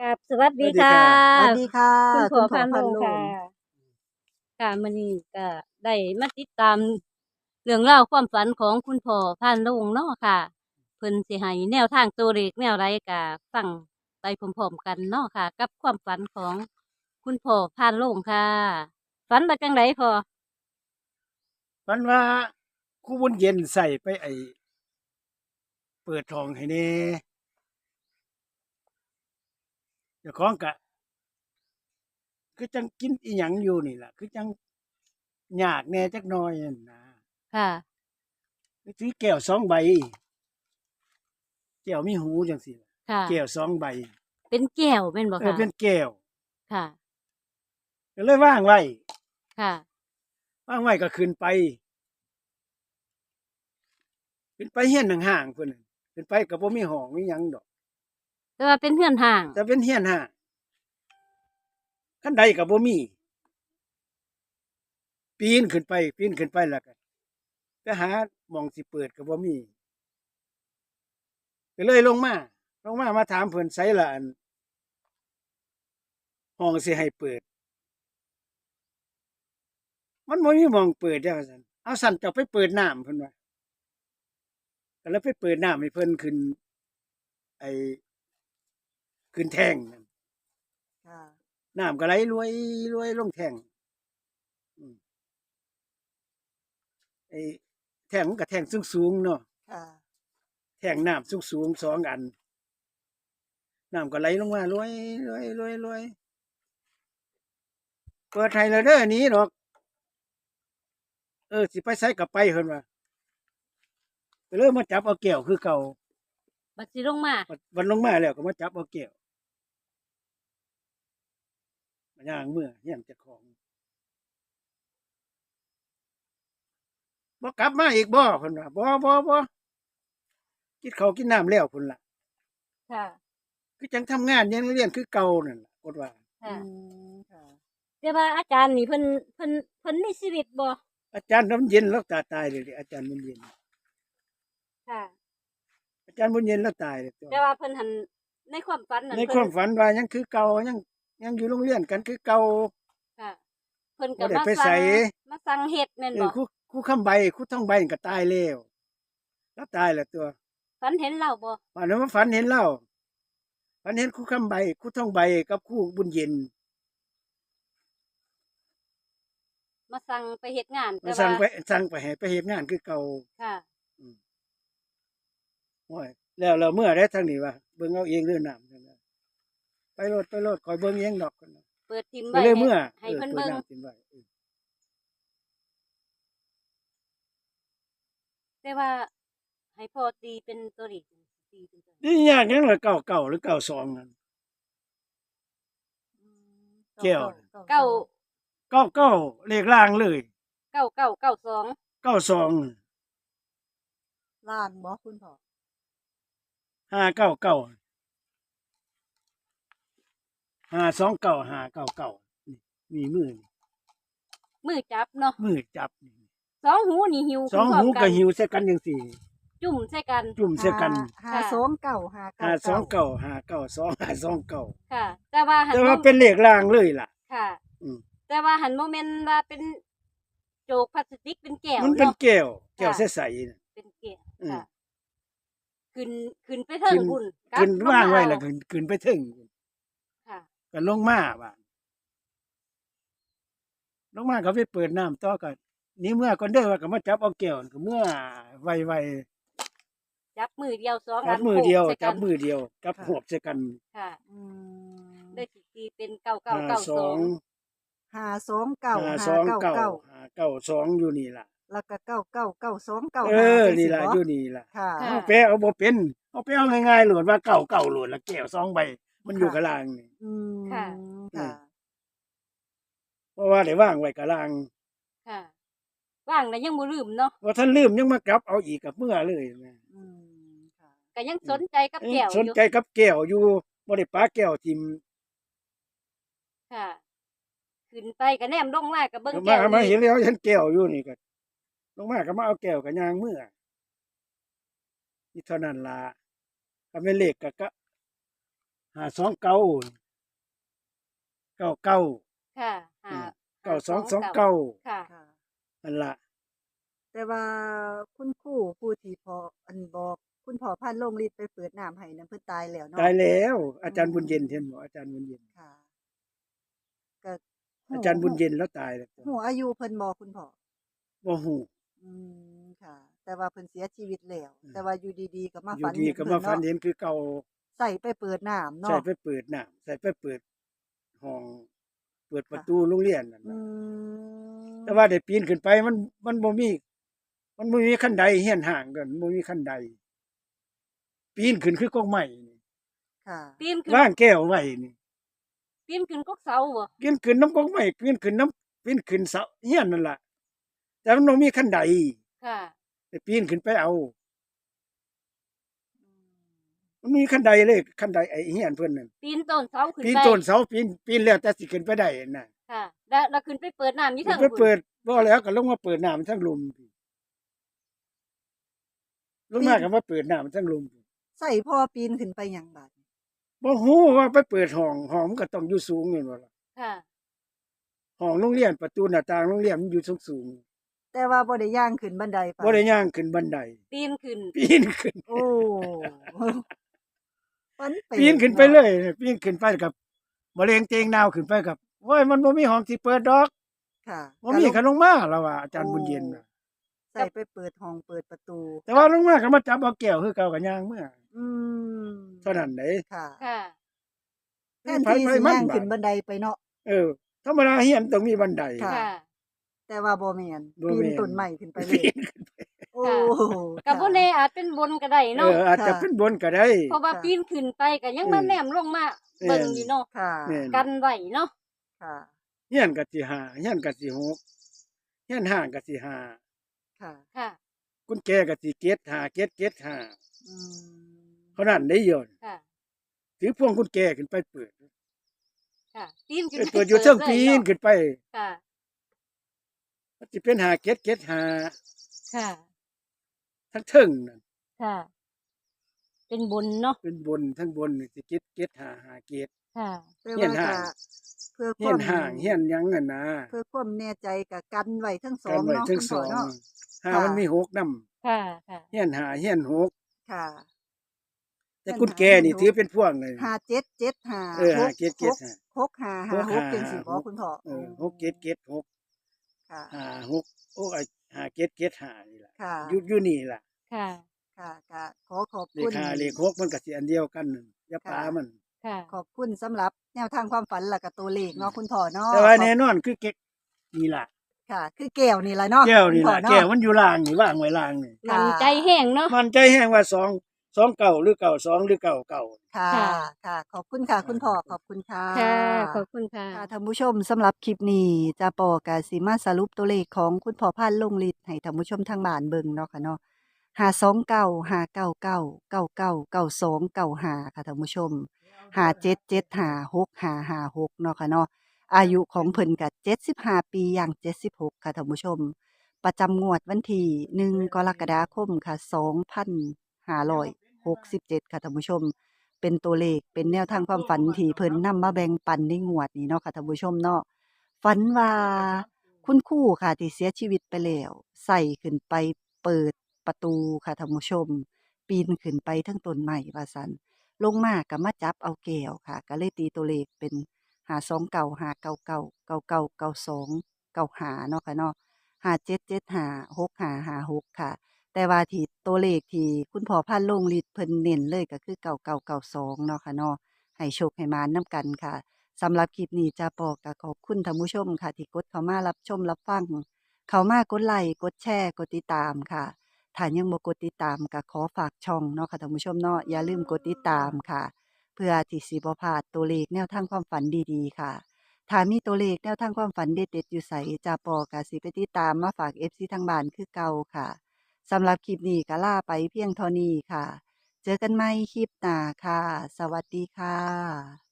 กับสวัสดีค่ะสวัสดีค่ะคุณพ่อพันพัโลนงโลค่ะค่ะมื้อนี้ก็ได้มาติดตามเรื่องราวความฝันของคุณพ่อพันโลงเนาะค่ะ เพิ่นสิให้แนวทางตัวเลขแนวไรก็ฟังไปพร้อมๆกันเนาะค่ะ กับความฝันของคุณพ่อพันโลงค่ะฝันว่าจังไดพ่อฝันว่าครู่บุญเย็นใส่ไปไอเปิดทองให้แน่ เจ้าของกะคือจังกินอีหยังอยู่นี่ล่ะคือจังยากแหน่จักหน่อยนั่นนะค่ะ ถือแก้วสองใบแก้วมีหูจังสิล่ะค่ะ แก้วสองใบเป็นแก้วแม่นบ่เออค่ะ เป็นแก้วค่ะ ก็เลยว่างไว้ค่ะ ว่างไว้ก็ขึ้นไปขึ้นไปเฮียนห่างๆเพิ่นน่ะขึ้นไปก็บ่มีห้องมีหยังดอก แต่ว่าเป็นเพื่อนห่าง แต่เป็นเฮียนห่างขั้นใดกับบ่มี ปีนขึ้นไป ปีนขึ้นไปแล้วกันไปหาหมองสิเปิดกับบ่มีก็เลยลงมาลงมามาถามเพิ่นไสละอันห้องสิให้เปิด มันบ่มีหมองเปิดเด้อว่าซั่นเอาสั่นเจ้าไปเปิดน้ำเพิ่นว่าก็เลยไปเปิดน้ำให้เพิ่นขึ้น ไอ้ ขึ้นแท่งนั่นค่ะน้ำก็ไหลรวยรวยลงแท่งอืมไอ้แท่งมันก็แท่งสูงๆเนาะค่ะแท่งน้ำสูงๆสองอันน้ำก็ไหลลงมารวยรวยรวยรวยเปิดไทยแล้วเด้อหนี้หรอกเออสิไปใส่กับไปเพิ่นว่าก็เลยมาจับเอาแก้วคือเก่าบัดสิลงมา วันลงมาแล้วก็มาจับเอาแก้ว ย่างเมื่อเฮียนเจะของบ่กลับมาอีกบ่เพิ่นว่าบ่บ่บ่กินข้าวกินน้ำแล้วเพิ่นล่ะค่ะ คือจังทำงานยังเรียนคือเก่านั่นล่ะกดว่า ค่ะอืมค่ะแต่ว่าอาจารย์นี่เพิ่นเพิ่นเพิ่นมีชีวิตบ่อาจารย์น้ำเย็นแล้วตาตายเลยดิอาจารย์มันเย็น ค่ะ อาจารย์มันเย็นแล้วตายเลยตัวแต่ว่าเพิ่นหันในความฝันนั้นในคเพิ่วานมฝันว่ายังคือเก่ายัง ยังอยู่โรงเรียนกันคือเก่า ค่ะเพิ่นก็บ่ได้มาไปสั่ไส งมาสั่งเฮ็ดแม่นเอบ่อครูครูคำใบครูท่องใบก็ตายแล้วแล้วตายแล้วตัวฝันเห็นเราบ่ฝันว่าฝันเห็นเล่าฝันเห็นครูคำใบครูท่องใบกับครูบุญเย็นมาสั่งไปเฮ็ดงานมาแต่สั่ว่างไปสั่งไปให้ไปเฮ็ดงานคือเก่าค่ะ โอ้ยแล้วเราเมื่อได้ทางนี้ว่าเบิ่งเอาเองเรื่องน้ำนั่นน่ะไป โลดไปโลดคอยเบิ่งเองดอกกันนะเปิดทิมไปไว้เลยเมื่อให้เออเพิ่นเปิดเบิ่งน้ำกินไว้เออแต่ว่าให้พ่อตีเป็นตัวเลขตีเป็นตัวเลขนี่ยากยังละเก่าเก่าหรือเก่าสองนั่นอืมแก้วเก้าเก้าเก้าเลขล่างเลยเก้าเก้าเก้าสองเก้าสองล้านบ่คุณพ่อห้าเก้าเก้า ห้าสองเก้าห้าเก้าเก้านี่มีมือนี่มือจับเนาะมือจับนี่สองหูนี่หิวสองพร้หูมก็หิวใส่กันอย่างสี่ จุ่มใส่กันจุ่มใส่กันห้าสองเก้าห้าเก้าห้าสองเก้าห้าเก้าสองห้าสองเก้าค่ะ แต่ว่าหันแต่ว่าบ่เป็นเลขล่างเลยล่ะ ค่ะอืมแต่ว่าหันโมเมนต์ว่าเป็นโจกพลาสติกเป็นแก้วมันเป็นเนาะแก้วแก้วค่ะใสๆน่ะเป็นแก้วอืมค่ะขึ้นขึ้นไปเทิงขึ้นบุญกลับขึ้นลว่างไว้มแล้วขึ้นขึ้นไปถึงค่ะ ก็ลงมาบ้านลงมาก็ไปเปิดน้ำต่อก็นี่เมื่อก่อนเด้อว่าก็มาจับเอาแก้วก็เมื่อไวจับมือเดียวสองๆจัอับนมือเดียวโขกใส่จักับนมือเดียวจับหวบใส่กันค่ะอืมได้สิตีเป็นเก้าเก้าห้าเก้าสสอองงห้าสองเก้าห้าห้าสองเก้าเก้าเก้าห้าเก้าสองอยู่นี่ล่ะแล้วก็เก้าเก้าเก้าสองเก้าเอห้าอจังนี่ซี้ล่ะบ่อยู่นี่ล่ะค่ะเอาแปะเอาบ่เป็นเอาไปเอาง่ายๆโหลดว่าเก่าเก่าโหลดละแก้วสองใบ มันอยู่กับลางนี่ อืมค่ะ ค่ะ เพราะว่าได้วางไว้กับลางค่ะว่างแล้วยังบ่ลืมเนาะว่าท่านลืมยังมากลับเอาอีกกับเมื่อเลยนะอืมค่ะก็ยังสนใจกับแก้วสนอยู่ใจกับแก้วอยู่บ่ได้ปาแก้วทิมค่ะ ขึ้นไปก็แนมลงมาก็เบิ่งมาแก้วมาอีกเห็นแล้วฉันแก้วอยู่นี่ก็ลงมาก็มาเอาแก้วกับยางเมื่อนี่เท่านั้นล่ะก็ไม่นเลขก็ก็ หาสองเก้าเก้าเก้าค่ะหาเก้าสองสองเก้าค่ะ ค่ะ นั่นละแต่ว่าคุณครูผู้ที่พออันบอกคุณพ่อพานลงฤทธิ์ไปเปิดน้ำให้นั้นเพิ่นตายแล้วเนาะตายแล้ว อาจารย์บุญเย็นเห็นบ่อาจารย์บุญเย็น ค่ะก็ฮู้อาจารย์บุญเย็นแล้วตายแล้วฮู้อายุเพิ่นบ่คุณพ่อบ่ฮู้อืมค่ะ แต่ว่าเพิ่นเสียชีวิตแล้วอืมแต่ว่าอยู่ดีๆก็มาอยู่ฝันดีเห็นก็เพิ่มานฝันเนาะเห็นคือเก่า ใส่ไปเปิดน้ำใส่เนาะไปเปิดน้ำใส่ไปเปิดห้องเปิดค่ะประตูโรงเรียนนั่นอืน่ะมแต่ว่าได้ปีนขึ้นไปมันมันบ่มี มันบ่มีขั้นใดเฮียนห่างกันบ่มีขั้นใด ปีนขึ้นคือกองไม้นี่ค่ะปีนขึ้นว่างแก้วไว้นี่ปีนขึ้นกกเสาบ่ปีนขึ้นน้ำกองไม้ปีนขึ้นน้ำปีนขึ้นเสาเฮียนนั่นล่ะแต่มันบ่มีขั้นใดค่ะได้ปีนขึ้นไปเอา มันมีขั้นใดเลยขั้นใดไอ้เฮียนเพิ่นนั่นปีนต้นเสาขึ้นปีนไปต้นเสาปีนปีนแล้วแต่สิขึ้นไปได้น่ะค่ะ แล้วแล้วขึ้นไปเปิดน้ำนี่ขึ้เถินงไปพุ่นเปิดบ่แล้วก็ลงมาเปิดน้ำทั้งลุมลงมาก็มาเปิดน้ำทั้งลุมใส่พ่อปีนขึ้นไปหยังบาดบ่ฮู้ว่าไปเปิดห้องห้องมันก็ต้องอยู่สูงอยู่บ่ล่ะค่ะห้องโรงเรียนประตูหน้าต่างโรงเรียนมันอยู่สูงแต่ว่าบ่ได้ย่างขึ้นบันไดไปๆบ่ได้ย่างขึ้นบันไดปีนขึ้นปีนขึ้น โอ้ ฝันปีนขึ้นไปเลยปีนขึ้นไปกับมะเร็งเตงนาวขึ้นไปกับโอ้ยมันบ่มีห้องที่เปิดดอกค่ะบ่มีก็ลงมาแล้วว่าอาจารย์บุญเย็นน่ะใส่ไปเปิดห้องเปิดประตู แต่ว่าลงมาก็มาจับเอาแก้วคือเก่ากับย่างเมื่ออืมเท่านั้นเด้ค่ะค่ะแทนที่สิย่างขึ้นบันไดไปเนาะเออธรรมดาเฮียนต้องมีบันไดค่ะค่ะแต่ว่าบ่แม่นบ่ปีแม่นนต้นไม้ขึ้นไปเลปีย นขึ้นไปโอ้กับบ่แน่อาจเป็นบนก็ได้เอเนาะออาจจะค่ะเป็นบนก็ได้ เพราะว่าปีนขึ้นไปก็ยังมาแนมลงมาเบิ่งอยู่เนาะค่ะแม่น กันไว้เนาะค่ะเฮียนก็สิห้าเฮียนก็สิหกเฮียนห้างก็สิห้าค่ะค่ะ กุญแจก็สิเกตห้าเกตเกตห้าอืมเท่านั้นได้โยนค่ะ ถือพวงกุญแจขึ้นไปเปิดค่ะปีนขึ้นไปเปิดอยู่เทิงลปีนเนาะขึ้นไปค่ะ มันสิเป็นห้าเกตเกตห้าค่ะ ทั้งเทิงนั่นค่ะ เป็นบนเนาะเป็นบนทั้งบนนี่สิเกตเกตห้าห้าเกต ค่ะแต่เฮียนว่าห่างก็เพื่อคเฮียวานมห่างเฮียนหยังนั่นนะเพื่อความแน่ใจกับกันไว้ทั้งสอกังนไว้เนาะทั้คุงณสพ่อองเนาะห้าค่ะ มันมีหกนำค่ะค่ะ เฮียนห้าเฮียนหกค่ะ แต่เฮียนกุญแจนี่ห้าเฮียนหกถือเป็นพวงเลย ห้าเจ็ดเจ็ดห้าเออห้าเจ็ดเจ็ดห้าหกห้าห้าหกจังสิบ่คุณพ่อเออหกเกตเกตหกค่ะห้าหกโอ้ย ห้าเกตเกตห้านี่ล่ะค่ะ อยู่อยู่นี่ล่ะค่ะ ค่ะค่ะขอขอบเลคุขณห้าเลขหกมันก็สิอันเดียวกันนั่นอย่าปามัน ค่ะ ขอบคุณสำหรับแนวทางความฝันและกับตัวเลขเนาะคุณพ่อเนาะแต่ว่าขอบแน่นอนคือเก็กนี่ล่ะค่ะ คือแก้วนี่แหละเนาะแก้วนี่คุณพ่อล่ะเนาะแก้วมันอยู่ล่างนี่ว่างไว้ล่างนี่ ค่ะ มันใจแห้งเนาะ มันใจแห้งว่าสอง สองเก่าหรือเก่าสองหรือเก่าเก่า ค่ะ ค่ะ ค่ะ ขอบคุณค่ะ คุณพ่อ ขอบคุณค่ะ ค่ะขอบคุณค่ะ ค่ะท่านผู้ชมสำหรับคลิปนี้จะปอกาสิมาสรุปตัวเลขของคุณพ่อพันธุ์ลงฤทธิ์ให้ท่านผู้ชมทางบ้านเบิ่งเนาะค่ะเนาะหาสองเก้าหาเก้าเก้าเก้าเก้าเก้าสองเก้าหาค่ะท่านผู้ชมหาเจ็ดเจ็ดหาหกหาหาหกเนาะค่ะเนาะอายุของเพิ่นกับเจ็ดสิบห้าปีอย่างเจ็ดสิบหกค่ะท่านผู้ชม ประจำงวดวันที่หนึ่งกรกฎาคมค่ะสองพันห้าร้อย หกสิบเจ็ดค่ะท่านผู้ชม เป็นตัวเลขเป็นแนวทางความฝันที่เพิ่นนำมาแบ่งปันในงวดนี้เนาะค่ะท่านผู้ชมเนาะฝันว่าคุณครู่ค่ะที่เสียชีวิตไปแล้วใส่ขึ้นไปเปิดประตูค่ะท่านผู้ชม ปีนขึ้นไปทั้งต้นไม้ว่าซั่นลงมาก็มาจับเอาแก้วค่ะ ก็เลยตีตัวเลขเป็นหาสองเก่าหาเก่าเก่าเก่าเก่าเก่าสองเก่าหาเนาะค่ะเนาะหาเจ็ดเจ็ดหาหกหาหาหกค่ะ แต่ว่าที่ตัวเลขที่คุณพ่อพันลงฤทธิ์เพิ่นเน้นเลยก็คือเก่าเก่าเก่าสองเนาะค่ะเนาะให้โชคให้มานน้กันค่ะสำหรับคลิปนี้จะปอกก็ขอบคุณท่านผู้ชมค่ะ ที่กดเข้ามารับชมรับฟัง เข้ามากดไลค์กดแชร์กดติดตามค่ะถ้ายังบ่กดติดตามก็ขอฝากช่องเนาะค่ะท่านผู้ชมเนาะอย่าลืมกดติดตามค่ะ เพื่อที่สิบ่พลาดตัวเลขแนวทางความฝันดีๆ ค่ะถ้ามีตัวเลขแนวทางความฝันเด็ดๆอยู่ไสจะปอกก็สิไปติดตามมาฝาก FC ทางบ้านคือเก่าค่ะ สำหรับคลิปนี้ก็ล่าไปเพียงเท่านี้ค่ะ เจอกันใหม่คลิปหน้าค่ะ สวัสดีค่ะ